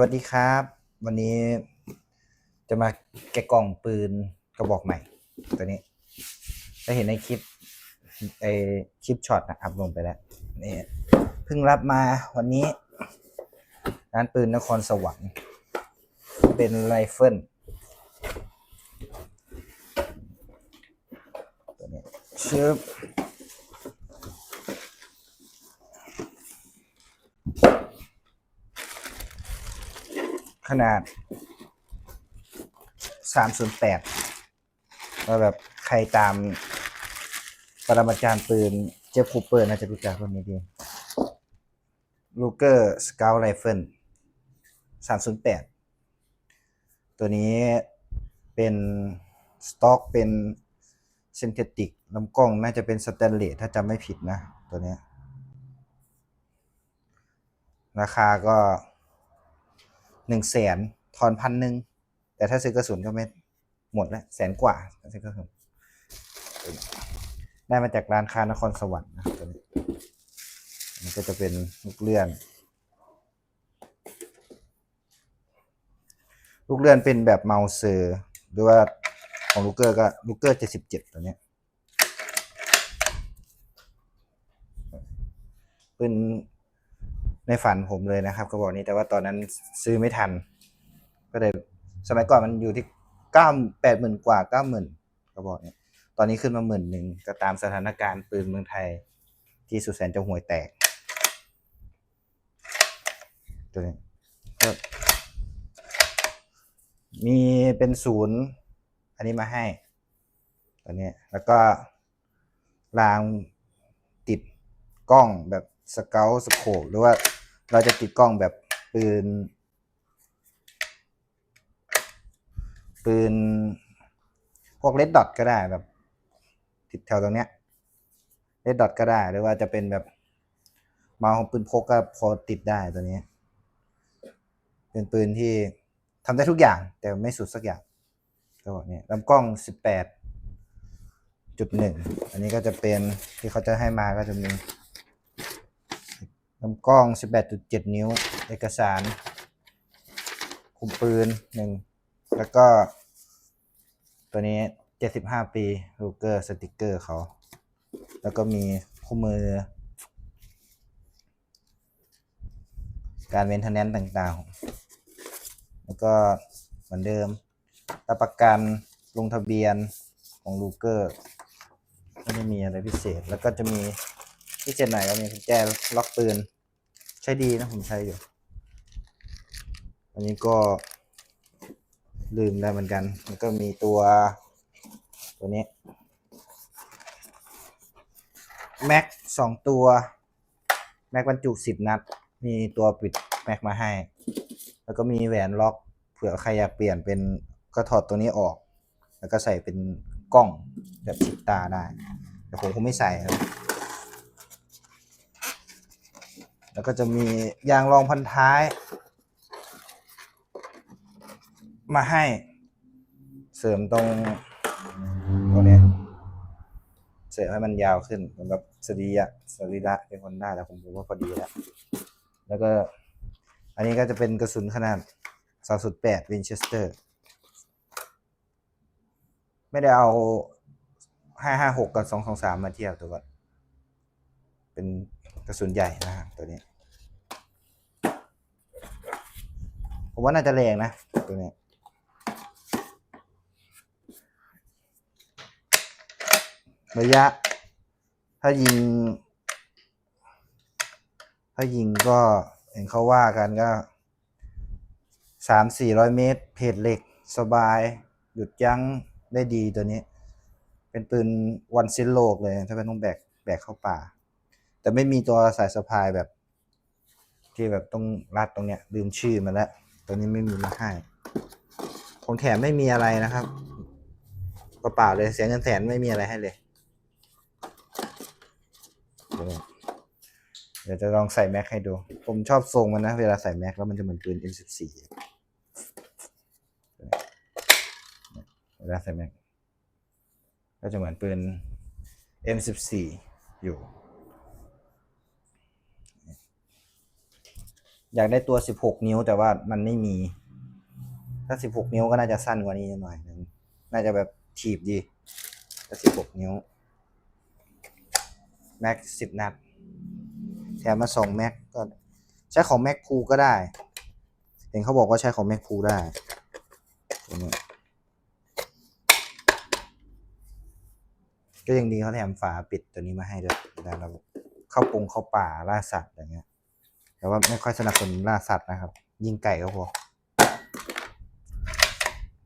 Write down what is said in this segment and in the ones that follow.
วัสดีครับ วันนี้จะมาแกะกล่องปืนกระบอกใหม่ ตัวนี้ได้เห็นในคลิปไอคลิปช็อตนะอัพลงไปแล้วนี่เพิ่งรับมาวันนี้ร้านปืนนครสวรรค์เป็นไรเฟิลตัวนี้ชื่อ ขนาด308ว่าแบบใครตามปรมาจารย์ปืนเจฟคูเปอร์น่าจะรู้จักคนนี้ดีลูเกอร์สเกลไรเฟิล308ตัวนี้เป็นสต็อกเป็นเซนเทติกลำกล้องน่าจะเป็นสแตนเลสถ้าจำไม่ผิดนะ ตัวนี้ ราคาก็ หนึ่งแสนทอนพันหนึ่งแต่ถ้าซื้อกระสุนก็ไม่หมดแล้วแสนกว่าซื้อกระสุนได้มาจากร้านค้านครสวรรค์นะครับตัวนี้มันก็จะเป็นลูกเลื่อน ลูกเลื่อนเป็นแบบเมาเซอร์ หรือว่าของลูกเกอร์ก็ลูกเกอร์เจ็ดสิบเจ็ดตัวนี้เป็น ในฝันผมเลยนะครับกระบอกนี้แต่ว่าตอนนั้นซื้อไม่ทัน ก็เลยสมัยก่อนมันอยู่ที่เก้าแปดหมื่นกว่าเก้าหมื่นกระบอกเนี้ตอนนี้ขึ้นมาหมื่นหนึ่งก็ตามสถานการณ์ปืนเมืองไทย ที่สุดแสนจะห่วยแตกตัวนี้ก็มีเป็นศูนย์อันนี้มาให้ตัวนี้แล้วก็รางติดกล้องแบบสเกลสโคปหรือว่า เราจะติดกล้องแบบปืน ปืน พวกเลดดอทก็ได้แบบ ติดแถวตรงเนี้ยเลดดอทก็ได้หรือว่าจะเป็นแบบเมาของปืนพกก็พอติดได้ตัวนี้ เป็นปืนที่ทำได้ทุกอย่างแต่ไม่สุดสักอย่างก็บอกเนี่ยลำกล้องสิบแปดจุดหนึ่งอันนี้ก็จะเป็นที่เขาจะให้มาก็จะมี ลำกล้องสิบแปดจุดเจ็ดนิ้ว เอกสาร คุมปืนหนึ่ง แล้วก็ ตัวนี้เจ็ดสิบห้าปีลูเกอร์สติกเกอร์เขา แล้วก็มีคู่มือ การเวนทนแนนต่างๆ แล้วก็เหมือนเดิมรับประกันลงทะเบียนของลูเกอร์ไม่ได้มีอะไรพิเศษ แล้วก็จะมี พิเศษหน่อยก็มีกุญแจล็อกปืน ใช้ดีนะผมใช้อยู่ อันนี้ก็ลืมได้เหมือนกันแล้วก็มีตัวตัวนี้แม็กสองตัว แม็กบรรจุสิบนัด มีตัวปิดแม็กมาให้ แล้วก็มีแหวนล็อก เผื่อใครอยากเปลี่ยนเป็นก็ถอดตัวนี้ออก แล้วก็ใส่เป็นกล้องแบบชิดตาได้ แต่ผมคงไม่ใส่ครับ แล้วก็จะมียางรองพันท้าย มาให้เสริมตรงตรงนี้เสริมให้มันยาวขึ้นเหมือนแบบสรีระสรีระเป็นคนได้แล้วผมรู้ว่าพอดีแล้ว แล้วก็ อันนี้ก็จะเป็นกระสุนขนาด308วินเชสเตอร์ ไม่ได้เอา 556 กับ 223 มาเทียบตัวก่อน เป็น กระสุนใหญ่นะตัวนี้ ผมว่าน่าจะแรงนะ ตัวนี้ ระยะ ถ้ายิง ถ้ายิงก็เห็นเขาว่ากันก็สามสี่ร้อยเมตร เพจเหล็ก สบาย หยุดยั้งได้ดีตัวนี้ เป็นปืนวันสิ้นโลกเลย ถ้าเป็นต้องแบก แบกเข้าป่า แต่ไม่มีตัวสายสะพายแบบ ที่แบบต้องรัดตรงเนี้ยลืมชื่อมาแล้วตัวนี้ไม่มีมาให้ของแถมไม่มีอะไรนะครับเปล่าๆเลยเสียเงินแสนไม่มีอะไรให้เลย เดี๋ยวจะลองใส่แม็กให้ดู ผมชอบทรงมันนะ เวลาใส่แม็กแล้วมันจะเหมือนปืน M14 เวลาใส่แม็กก็จะเหมือนปืน M14 อยู่ อยากได้ตัวสิบหกนิ้วแต่ว่ามันไม่มี ถ้าสิบหกนิ้วก็น่าจะสั้นกว่านี้หน่อยนึงน่าจะแบบถีบดีถ้าสิบหกนิ้วแม็กสิบนัด แถมมาสองแม็กก็ใช้ของแม็กพูก็ได้ เห็นเขาบอกว่าใช้ของแม็กพูได้ตัวนี้ก็ยังดีเขาแถมฝาปิดตัวนี้มาให้ด้วยเวลาเราเข้าปงเข้าป่าล่าสัตว์อย่างเงี้ย แต่ว่าไม่ค่อยสนับสนุนล่าสัตว์นะครับ ยิงไก่ก็พอ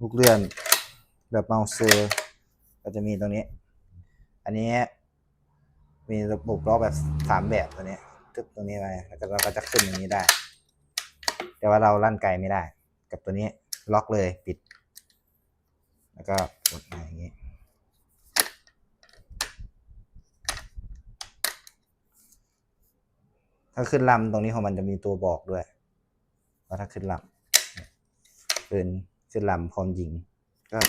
ลูกเลื่อนแบบเมาส์เซอร์ก็จะมีตรงนี้ อันนี้ มีระบบล้อแบบสามแบบตัวนี้ทึบตรงนี้ไปแล้วก็เราก็จะขึ้นอย่างนี้ได้ แต่ว่าเราลั่นไกลไม่ได้ กับตัวนี้ล็อกเลยปิด แล้วก็กดมาอย่างนี้ ถ้าขึ้นลำตรงนี้ของมันจะมีตัวบอกด้วยว่าถ้าขึ้นลำเป็นขึ้นลำพร้อมยิง ก็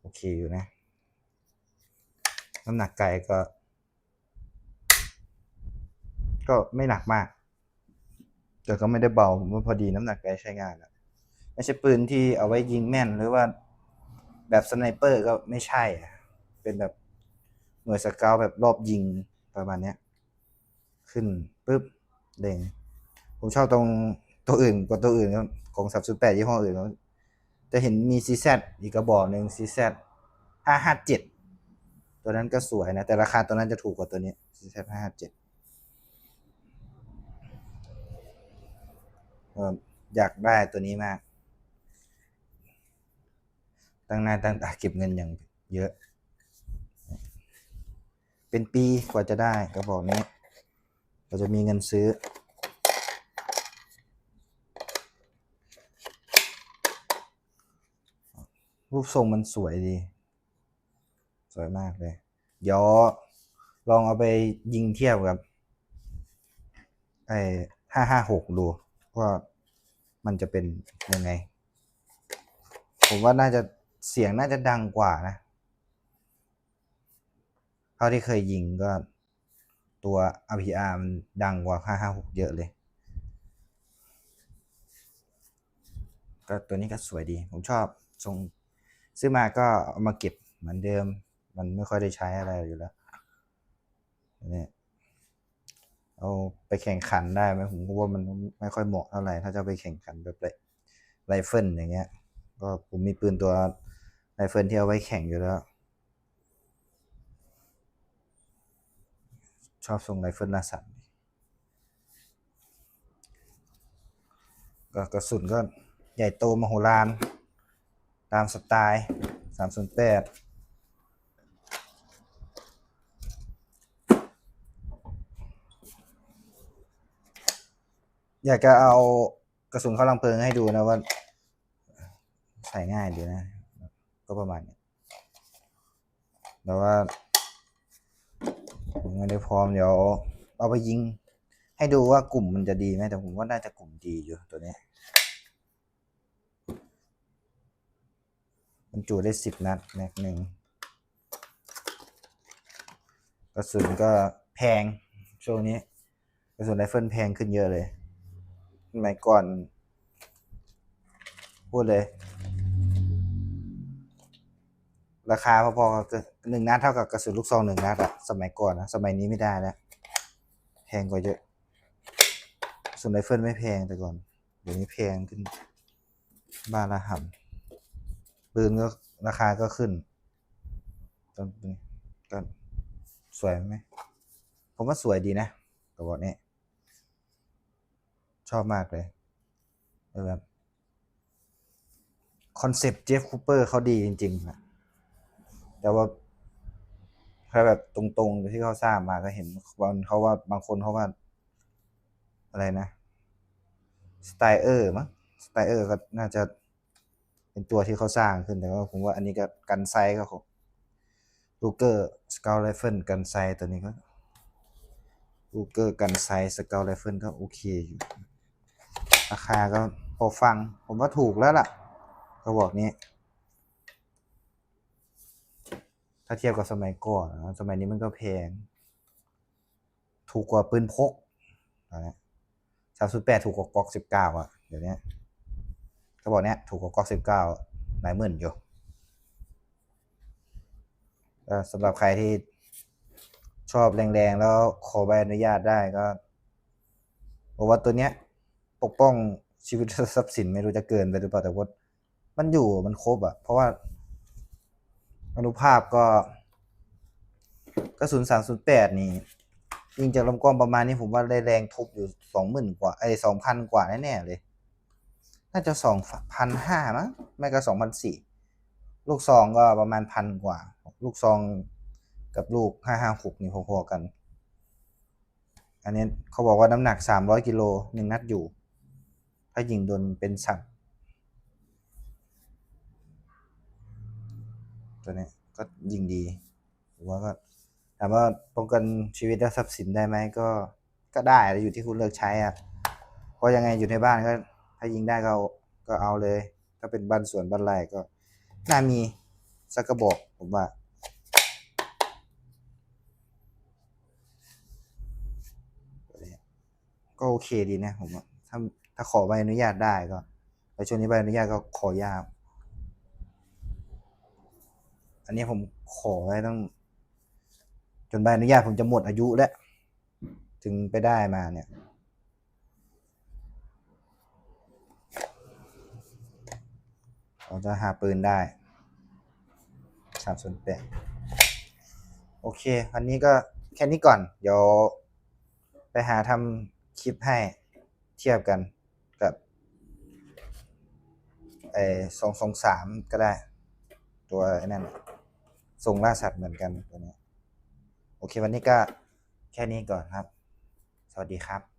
โอเคอยู่นะ น้ำหนักไกลก็ ก็ไม่หนักมาก แต่ก็ไม่ได้เบาผมว่าพอดีน้ำหนักไกลใช้งานแล้วไม่ใช่ปืนที่เอาไว้ยิงแม่นหรือว่าแบบสไนเปอร์ก็ไม่ใช่อะเป็นแบบหน่วยสเกาต์แบบรอบยิงประมาณเนี้ยขึ้น ปุ๊บเด้งผมชอบตรงตัวอื่นกว่าตัวอื่นครับของสับสุดแปดยี่ห้ออื่นเขาจะเห็นมี CZ อีกกระบอกหนึ่ง CZ ห้าห้าเจ็ดตัวนั้นก็สวยนะ แต่ราคาตัวนั้นจะถูกกว่าตัวนี้ CZ ห้าห้าเจ็ดอยากได้ตัวนี้มาก ตั้งหน้าตั้งตาเก็บเงินอย่างเยอะ เป็นปีกว่าจะได้กระบอกนี้ เราจะมีเงินซื้อ รูปทรงมันสวยดี สวยมากเลย เดี๋ยวลองเอาไปยิงเทียบกับ ไอ้ห้าห้าหกดู ว่ามันจะเป็นยังไง ผมว่าน่าจะเสียงน่าจะดังกว่านะ เท่าที่เคยยิงก็ ตัว RPR มันดังกว่า 556 เยอะเลย ก็ตัวนี้ก็สวยดี ผมชอบทรงซื้อมาก็เอามาเก็บเหมือนเดิม มันไม่ค่อยได้ใช้อะไรอยู่แล้วนี่เอาไปแข่งขันได้ไหมผมก็ว่ามันไม่ค่อยเหมาะเท่าไหร่ถ้าจะไปแข่งขันแบบไรเฟิลอย่างเงี้ย ก็ผมมีปืนตัวไรเฟิลที่เอาไว้แข่งอยู่แล้ว ชอบทรงไรเฟิลนาสันก็กระสุนก็ใหญ่โตมโหฬารตามสไตล์สาม308อยากจะเอากระสุนเข้าลังเพลิงให้ดูนะว่า ใส่ง่ายดีนะ ก็ประมาณนี้แต่ว่า ผมไม่ได้พร้อมเดี๋ยวเอาไปยิง ให้ดูว่ากลุ่มมันจะดีไหมแต่ผมว่าน่าจะกลุ่มดีอยู่ตัวนี้มันจุได้สิบนัดแม็กหนึ่งกระสุนก็แพงช่วงนี้กระสุนไรเฟิลแพงขึ้นเยอะเลยสมัยก่อน พูดเลย ราคาพอๆกับหนึ่งนัดเท่ากับกระสุนลูกซองหนึ่งนัดอะสมัยก่อนนะสมัยนี้ไม่ได้แล้วแพงกว่าเยอะกระสุนไรเฟิลไม่แพงแต่ก่อน เดี๋ยวนี้แพงขึ้นบ้านละห่ำปืนก็ราคาก็ขึ้นตอนนี้ก็สวยไหมผมว่าสวยดีนะกระบอกนี้ชอบมากเลยแบบคอนเซปต์เจฟคูเปอร์เขาดีจริงๆนะ แต่ว่าแค่แบบตรงๆที่เขาสร้างมาก็เห็นบางเขาว่าบางคนเขาว่า อะไรนะสไตเออร์มั้งสไตเออร์ก็น่าจะเป็นตัวที่เขาสร้างขึ้นแต่ว่าผมว่าอันนี้ก็กันไซก็ของลูเกอร์สกาลไรเฟิลกันไซตัวนี้ก็ลูเกอร์กันไซสกาลไรเฟิลก็โอเคอยู่ราคาก็พอฟัง ผมว่าถูกแล้วล่ะ ก็บอกนี้ ถ้าเทียบกับสมัยก่อนนะสมัยนี้มันก็แพง ถูกกว่าปืนพกนะสามศูนย์แปดถูกกว่าก๊อกสิบเก้าอะ เดี๋ยวนี้เขาบอกเนี้ยถูกกว่าก๊อกสิบเก้าหลายหมื่นอยู่สำหรับใครที่ชอบแรงๆ แล้วขอใบอนุญาตได้ก็บอกว่าตัวเนี้ย ปกป้องชีวิตทรัพย์สินไม่รู้จะเกินไปหรือเปล่าแต่ว่ามันอยู่มันครบอะ เพราะว่า อนุภาพก็กระสุนสามศูนย์แปดนี่ยิงจากลำกล้องประมาณนี้ผมว่าได้แรงทุบอยู่สองหมื่นกว่าไอ้สองพันกว่าแน่ๆเลย น่าจะสองพันห้ามั้งไม่ก็สองพันสี่ลูกซองก็ประมาณพันกว่า ลูกซองกับลูกห้าห้าหกนี่พอๆกัน อันนี้เขาบอกว่าน้ำหนักสามร้อยกิโลหนึ่งนัดอยู่ ถ้ายิงโดนเป็นสัตว ตัวนี้ก็ยิงดีผมว่าก็ถามว่าป้องกันชีวิตและทรัพย์สินได้ไหมก็ก็ได้แต่อยู่ที่คุณเลือกใช้อะเพราะยังไงอยู่ในบ้านก็ ถ้ายิงได้ก็ก็เอาเลย ถ้าเป็นบ้านสวนบ้านไร่ก็น่ามีสักกระบอกผมว่าก็โอเคดีนะผมว่าถ้าถ้าขอใบอนุญาตได้ก็แต่ช่วงนี้ใบอนุญาตก็ขอยาก อันนี้ผมขอไว้ต้อง จนใบอนุญาตผมจะหมดอายุแล้ว ถึงไปได้มาเนี่ย เราจะหาปืนได้สามส่วนแปดโอเค วันนี้ก็แค่นี้ก่อน เดี๋ยวไปหาทำคลิปให้เทียบกันกับไอ้สองสองสามก็ได้ ตัวไอ้นั่น ทรงล่าสัตว์เหมือนกันตัวนี้ โอเควันนี้ก็แค่นี้ก่อนครับ สวัสดีครับ